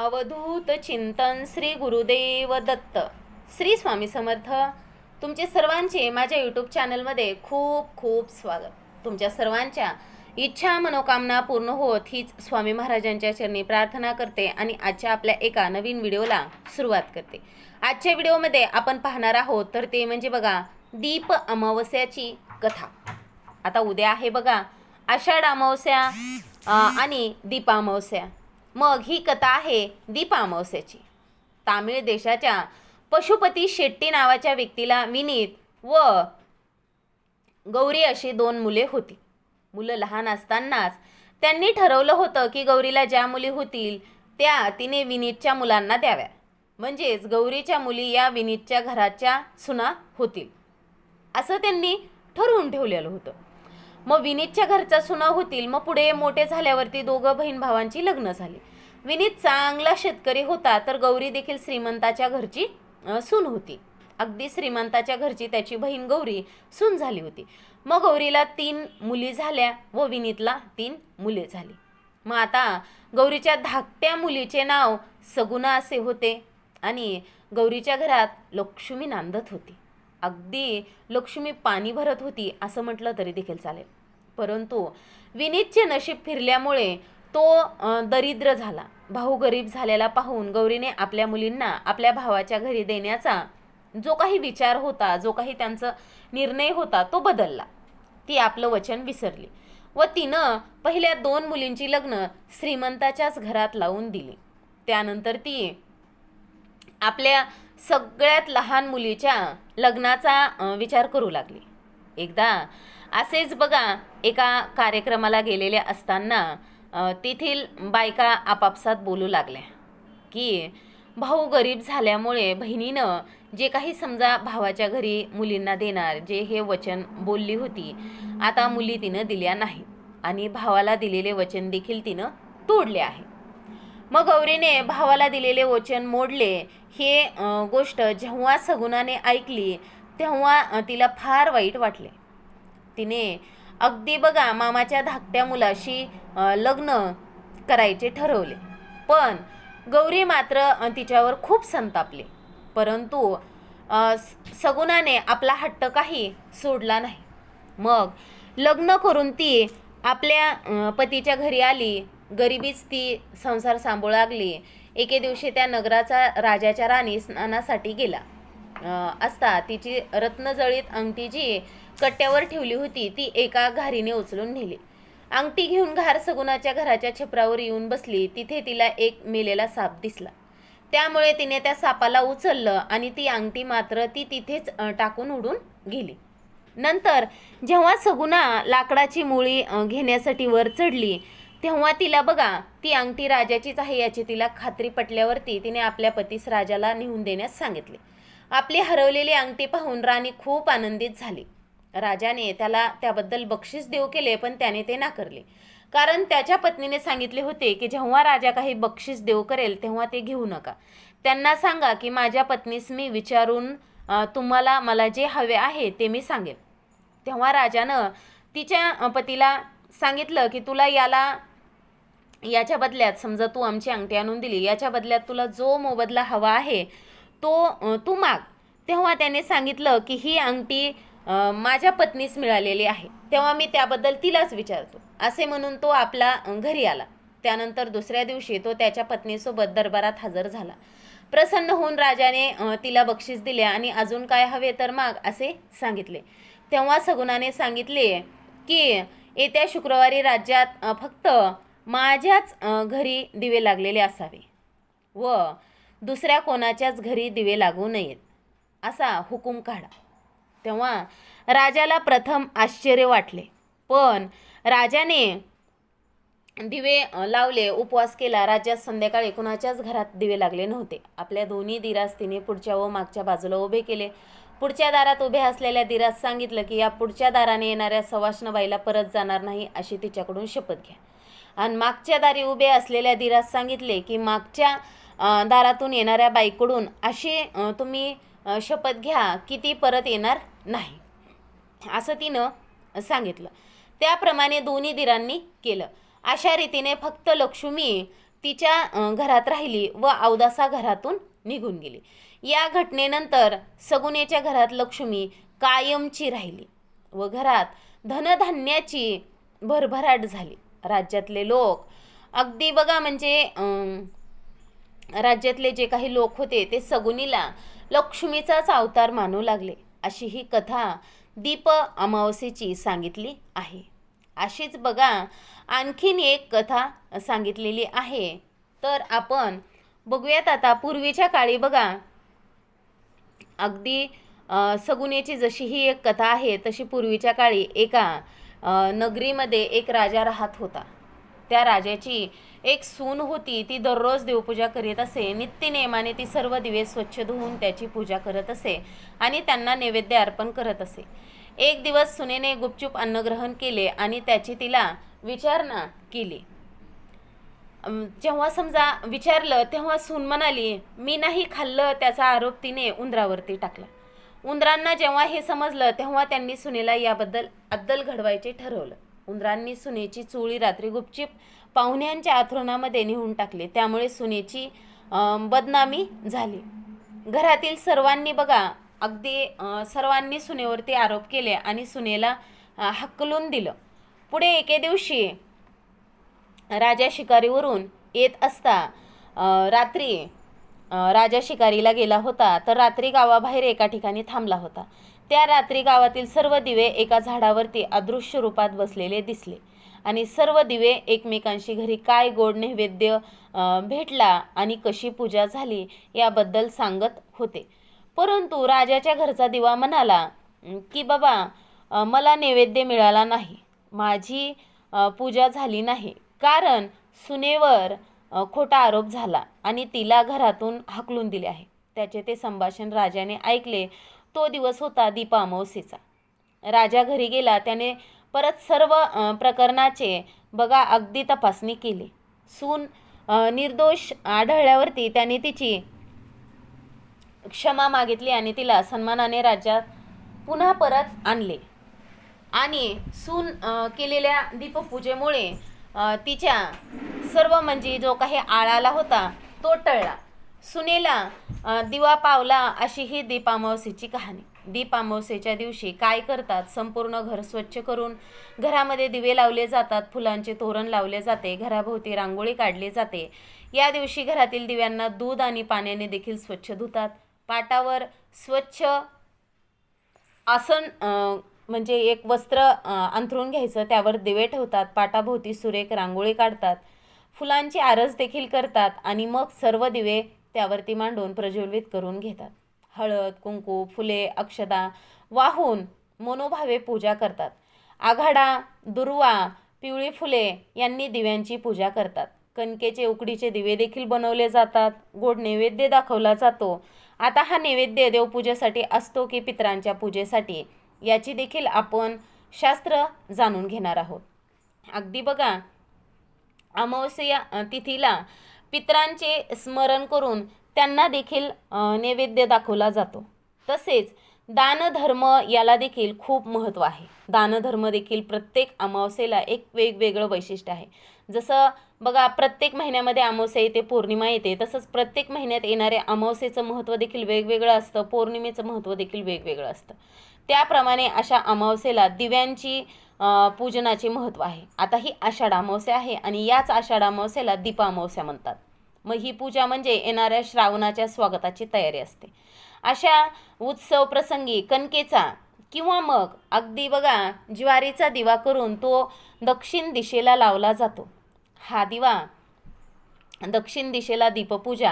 अवधूत चिंतन श्री गुरुदेव दत्त. श्री स्वामी समर्थ तुमचे सर्वांचे माझ्या यूट्यूब चॅनलमध्ये खूप खूप स्वागत. तुमच्या सर्वांच्या इच्छा मनोकामना पूर्ण होत हीच स्वामी महाराजांच्या चरणी प्रार्थना करते आणि आजच्या आपल्या एका नवीन व्हिडिओला सुरुवात करते. आजच्या व्हिडिओमध्ये आपण पाहणार आहोत तर ते म्हणजे बघा दीप अमावस्याची कथा. आता उद्या आहे बघा आषाढ अमावस्या आणि दीपामावस्या. मग ही कथा आहे दीपामावस्याची तामिळ देशाच्या पशुपती शेट्टी नावाच्या व्यक्तीला विनीत व गौरी अशी दोन मुले होती. मुलं लहान असतानाच त्यांनी ठरवलं होतं की गौरीला ज्या मुली होतील त्या तिने विनीतच्या मुलांना द्याव्या. म्हणजेच गौरीच्या मुली या विनीतच्या घराच्या सुना होतील. असं त्यांनी ठरवून ठेवलेलं होतं. मग विनीतच्या घरचा सुना होतील मग पुढे मोठे झाल्यावरती दोघं बहीण भावांची लग्न झाली. विनीत चांगला शेतकरी होता तर गौरी देखील श्रीमंताच्या घरची सून होती. अगदी श्रीमंताच्या घरची त्याची बहीण गौरी सून झाली होती. मग गौरीला तीन मुली झाल्या व विनीतला तीन मुले झाली. मग आता गौरीच्या धाकट्या मुलीचे नाव सगुणा असे होते आणि गौरीच्या घरात लक्ष्मी नांदत होती. अगदी लक्ष्मी पाणी भरत होती असं म्हटलं तरी देखील चालेल. परंतु विनीतचे नशीब फिरल्यामुळे तो दरिद्र झाला. भाऊ गरीब झालेला पाहून गौरीने आपल्या मुलींना आपल्या भावाच्या घरी देण्याचा जो काही विचार होता जो काही त्यांचा निर्णय होता तो बदलला. ती आपलं वचन विसरली व तिनं पहिल्या दोन मुलींची लग्न श्रीमंताच्याच घरात लावून दिली. त्यानंतर ती आपल्या सगळ्यात लहान मुलीच्या लग्नाचा विचार करू लागली. एकदा असेच बघा एका कार्यक्रमाला गेलेले असताना तेथील बायका आपापसात बोलू लागल्या की भाऊ गरीब झाल्यामुळे बहिणीनं जे काही समजा भावाच्या घरी मुलींना देणार जे हे वचन बोलली होती आता मुली तिनं दिल्या नाहीत आणि भावाला दिलेले वचन देखील तिनं तोडले आहे. मग गौरीने भावाला दिलेले वचन मोडले. हे गोष्ट जेव्हा सगुणाने ऐकली तेव्हा तिला फार वाईट वाटले. तिने अगदी बघा मामाच्या धाकट्या मुलाशी लग्न करायचे ठरवले. पण गौरी मात्र तिच्यावर खूप संतापली. परंतु सगुणाने आपला हट्ट काही सोडला नाही. मग लग्न करून ती आपल्या पतीच्या घरी आली. गरिबीच ती संसार सांभू लागली. एके दिवशी त्या नगराचा राजाच्या राणी स्नानासाठी गेला. असता तिची रत्नजळीत अंगठी जी कट्ट्यावर ठेवली होती ती एका घारीने उचलून नेली. अंगठी घेऊन घार सगुणाच्या घराच्या छपरावर येऊन बसली. तिथे तिला एक मेलेला साप दिसला. त्यामुळे तिने त्या सापाला उचललं आणि ती अंगठी मात्र ती तिथेच टाकून उडून गेली. नंतर जेव्हा सगुणा लाकडाची मुळी घेण्यासाठी वर चढली तेव्हा तिला बघा ती अंगठी राजाचीच आहे याची तिला खात्री पटल्यावरती तिने आपल्या पतीस राजाला नेऊन देण्यास सांगितले. आपली हरवलेली अंगठी पाहून राणी खूप आनंदित झाली. राजाने त्याला त्याबद्दल बक्षीस देऊ केले पण त्याने ते नाकारले. कारण त्याच्या पत्नीने सांगितले होते की जेव्हा राजा काही बक्षीस देऊ करेल तेव्हा ते घेऊ नका. त्यांना सांगा की माझ्या पत्नीस मी विचारून तुम्हाला मला जे हवे आहे ते मी सांगेन. तेव्हा राजानं तिच्या पतीला सांगितलं की तुला याला याच्या बदल्यात समजा तू आमची अंगठी आणून दिली याच्या बदल्यात तुला जो मोबदला हवा आहे तो तू माग. तेव्हा त्याने सांगितलं की ही अंगठी माझ्या पत्नीस मिळालेली आहे. तेव्हा मी त्याबद्दल तिलाच विचारतो. असे म्हणून तो आपला घरी आला. त्यानंतर दुसऱ्या दिवशी तो त्याच्या पत्नीसोबत दरबारात हजर झाला. प्रसन्न होऊन राजाने तिला बक्षीस दिले आणि अजून काय हवे तर माग असे सांगितले. तेव्हा सगुणाने सांगितले की येत्या शुक्रवारी राज्यात फक्त माझ्याच घरी दिवे लागलेले असावे व दुसऱ्या कोणाच्याच घरी दिवे लागू नयेत असा हुकूम काढा. तेव्हा राजाला प्रथम आश्चर्य वाटले. पण राजाने दिवे लावले उपवास केला. राज्यात संध्याकाळी कुणाच्याच घरात दिवे लागले नव्हते. आपल्या दोन्ही दिरास तिने पुढच्या व मागच्या बाजूला उभे केले. पुढच्या दारात उभ्या असलेल्या दिरास सांगितलं की या पुढच्या दाराने येणाऱ्या सवाष्णबाईला परत जाणार नाही अशी तिच्याकडून शपथ घ्या. आणि मागच्या दारी उभे असलेल्या दिरास सांगितले की मागच्या दारातून येणाऱ्या बाईकडून अशी तुम्ही शपथ घ्या की ती परत येणार नाही. असं तिनं सांगितलं. त्याप्रमाणे दोन्ही दिरांनी केलं. अशा रीतीने फक्त लक्ष्मी तिच्या घरात राहिली व अवदासा घरातून निघून गेली. या घटनेनंतर सगुनेच्या घरात लक्ष्मी कायमची राहिली व घरात धनधान्याची भरभराट झाली. राज्यातले लोक. अगदी बघा म्हणजे अं, राज्यातले जे काही लोक होते ते सगुनीला लक्ष्मीचाच अवतार मानू लागले अशी ही कथा दीप अमावस्येची सांगितली आहे. अशीच बघा आणखीन एक कथा सांगितलेली आहे. तर आपण बघूयात आता पूर्वीच्या काळी बघा. अगदी सगुनेची जशी ही एक कथा आहे तशी पूर्वीच्या काळी एका नगरीमध्ये एक राजा राहत होता. त्या राजाची एक सून होती ती दररोज देवपूजा करीत असे. नित्यनेमाने ती सर्व दिवे स्वच्छ धुवून त्याची पूजा करत असे आणि त्यांना नैवेद्य अर्पण करत असे. एक दिवस सुनेने गुपचूप अन्नग्रहण केले आणि त्याची तिला विचारणा केली. जेव्हा समजा विचारलं तेव्हा सून म्हणाली मी नाही खाल्लं त्याचा आरोप तिने उंदरावरती टाकला. उंदरांना जेव्हा हे समजलं तेव्हा त्यांनी सुनेला याबद्दल अद्दल घडवायचे ठरवलं. उंदरांनी सुनेची चुळी रात्री गुपचीप पाहुण्यांच्या आथरुणामध्ये नेऊन टाकले. त्यामुळे सुनेची बदनामी झाली. घरातील सर्वांनी बघा अगदी सर्वांनी सुनेवरती आरोप केले आणि सुनेला हकलून दिलं. पुढे एके दिवशी राजा शिकारीवरून येत असता रात्री राजा शिकारीला गेला होता तर रात्री गावाबाहेर एका ठिकाणी थांबला होता. त्या रात्री गावातील सर्व दिवे एका झाडावरती अदृश्य रूपात बसलेले दिसले आणि सर्व दिवे एकमेकांशी घरी काय गोड नैवेद्य भेटला आणि कशी पूजा झाली याबद्दल सांगत होते. परंतु राजाच्या घरचा दिवा म्हणाला की बाबा मला नैवेद्य मिळाला नाही. माझी पूजा झाली नाही. कारण सुनेवर खोटा आरोप झाला आणि तिला घरातून हाकलून दिले आहे. त्याचे ते संभाषण राजाने ऐकले. तो दिवस होता दीपा अमावस्येचा. राजा घरी गेला त्याने परत सर्व प्रकरणाचे बघा अगदी तपासणी केली. सून निर्दोष आढळल्यावरती त्याने तिची क्षमा मागितली आणि तिला सन्मानाने राज्यात पुन्हा परत आणले. आणि सून केलेल्या दीपपूजेमुळे तिच्या सर्व म्हणजे जो काही आळाला होता तो टळला. सुनेला दिवा पावला अशी ही दीपामावसीची कहाणी. दीपामावसेच्या दिवशी काय करतात? संपूर्ण घर स्वच्छ करून घरामध्ये दिवे लावले जातात फुलांचे तोरण लावले जाते घराभोवती रांगोळी काढली जाते. या दिवशी घरातील दिव्यांना दूध आणि पाण्याने देखील स्वच्छ धुतात. पाटावर स्वच्छ आसन म्हणजे एक वस्त्र अंथरून घ्यायचं त्यावर दिवे ठेवतात. पाटाभोवती सुरेख रांगोळी काढतात. फुलांची आरस देखील करतात आणि मग सर्व दिवे त्यावरती मांडून प्रज्वलित करून घेतात. हळद कुंकू फुले अक्षदा वाहून मनोभावे पूजा करतात. आघाडा दुर्वा पिवळी फुले यांनी दिव्यांची पूजा करतात. कणकेचे उकडीचे दिवे देखील बनवले जातात. गोड नैवेद्य दाखवला जातो. आता हा नैवेद्य देवपूजेसाठी असतो की पितरांच्या पूजेसाठी याची देखील आपण शास्त्र जाणून घेणार आहोत. अगदी बघा अमावस्या तिथीला पितरांचे स्मरण करून त्यांना देखील नैवेद्य दाखवला जातो. तसेच दानधर्म याला देखील खूप महत्त्व आहे. दानधर्म देखील प्रत्येक अमावस्येला एक वेगवेगळं वैशिष्ट्य आहे. जसं बघा प्रत्येक महिन्यामध्ये अमावस्या येते पौर्णिमा येते तसंच प्रत्येक महिन्यात येणाऱ्या अमावस्येचं महत्त्व देखील वेगवेगळं असतं पौर्णिमेचं महत्त्व देखील वेगवेगळं असतं. त्याप्रमाणे अशा अमावस्येला दिव्यांची पूजनाचे महत्त्व आहे. आता ही आषाढ अमावस्या आहे आणि याच आषाढ अमावस्याला दीपामावस्या म्हणतात. मग ही पूजा म्हणजे येणाऱ्या श्रावणाच्या स्वागताची तयारी असते. अशा उत्सव प्रसंगी कणकेचा किंवा मग अगदी बघा ज्वारीचा दिवा करून तो दक्षिण दिशेला लावला जातो. हा दिवा दक्षिण दिशेला दीपपूजा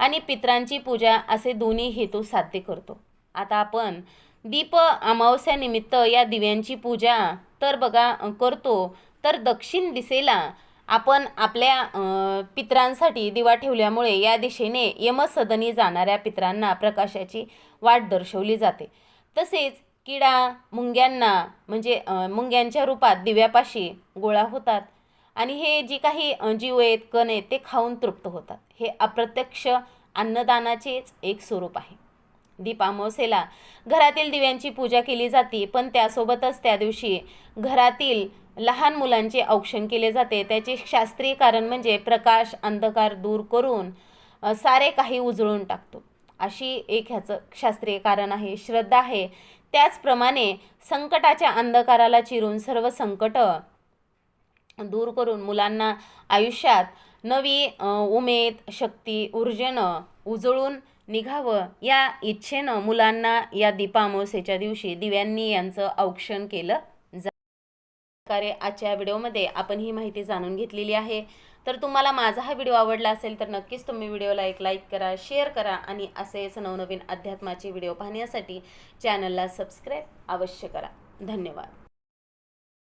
आणि पित्रांची पूजा असे दोन्ही हेतू साध्य करतो. आता आपण दीप अमावस्यानिमित्त या दिव्यांची पूजा तर बघा करतो. तर दक्षिण दिशेला आपण आपल्या पित्रांसाठी पितरांसाठी दिवा ठेवल्यामुळे या दिशेने यमसदनी जाणाऱ्या पितरांना प्रकाशाची वाट दर्शवली जाते. तसेच किडा मुंग्यांना म्हणजे मुंग्यांच्या रूपात दिव्यापाशी गोळा होतात आणि हे जी काही जीव आहेत कण आहेत ते खाऊन तृप्त होतात. हे अप्रत्यक्ष अन्नदानाचेच एक स्वरूप आहे. दीपामावसेला घरातील दिव्यांची पूजा केली जाते पण त्यासोबतच त्या दिवशी घरातील लहान मुलांचे औक्षण केले जाते. त्याचे शास्त्रीय कारण म्हणजे प्रकाश अंधकार दूर करून सारे काही उजळून टाकतो. अशी एक ह्याचं शास्त्रीय कारण आहे श्रद्धा आहे. त्याचप्रमाणे संकटाच्या अंधकाराला चिरून सर्व संकट दूर करून मुलांना आयुष्यात नवी उमेद शक्ती ऊर्जेनं उजळून निघावं. या इच्छेनं मुलांना या दीपामावस्येच्या दिवशी दिव्यांनी यांचं औक्षण केलं. जा प्रकारे आजच्या व्हिडिओमध्ये आपण ही माहिती जाणून घेतलेली आहे. तर तुम्हाला माझा हा व्हिडिओ आवडला असेल तर नक्कीच तुम्ही व्हिडिओला एक लाईक करा शेअर करा आणि असेच नवनवीन अध्यात्माचे व्हिडिओ पाहण्यासाठी चॅनलला सबस्क्राईब अवश्य करा. धन्यवाद.